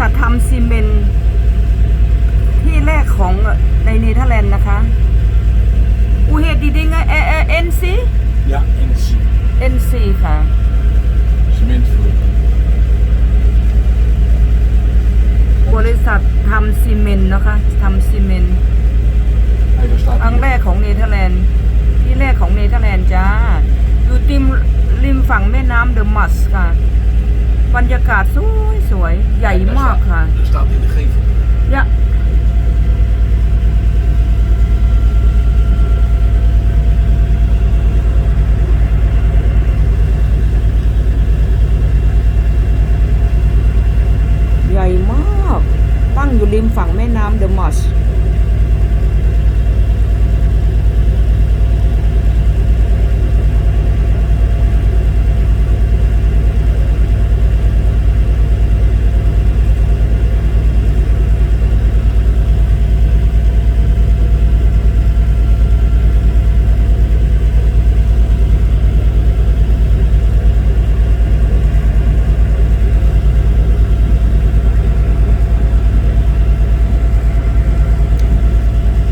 ษัททำซีเมนที่แรกของในเนเธอร์แลนด์นะคะอุเฮดีดิงเอเอเอ็นซี Ja, NC. NC ค่ะ Zementfabriek. บริษัททำซีเมนต์นะคะทำซีเมนต์อังแรกของเนเธอร์แลนด์ ที่แรกของเนเธอร์แลนด์จ้า อยู่ติมริมฝั่งแม่น้ำเดอะมัสค่ะ บรรยากาศสวยสวยใหญ่มากค่ะ staat in de gevel. ยะ ใหญ่มาก ตั้งอยู่ริมฝั่งแม่น้ำเดอะมัส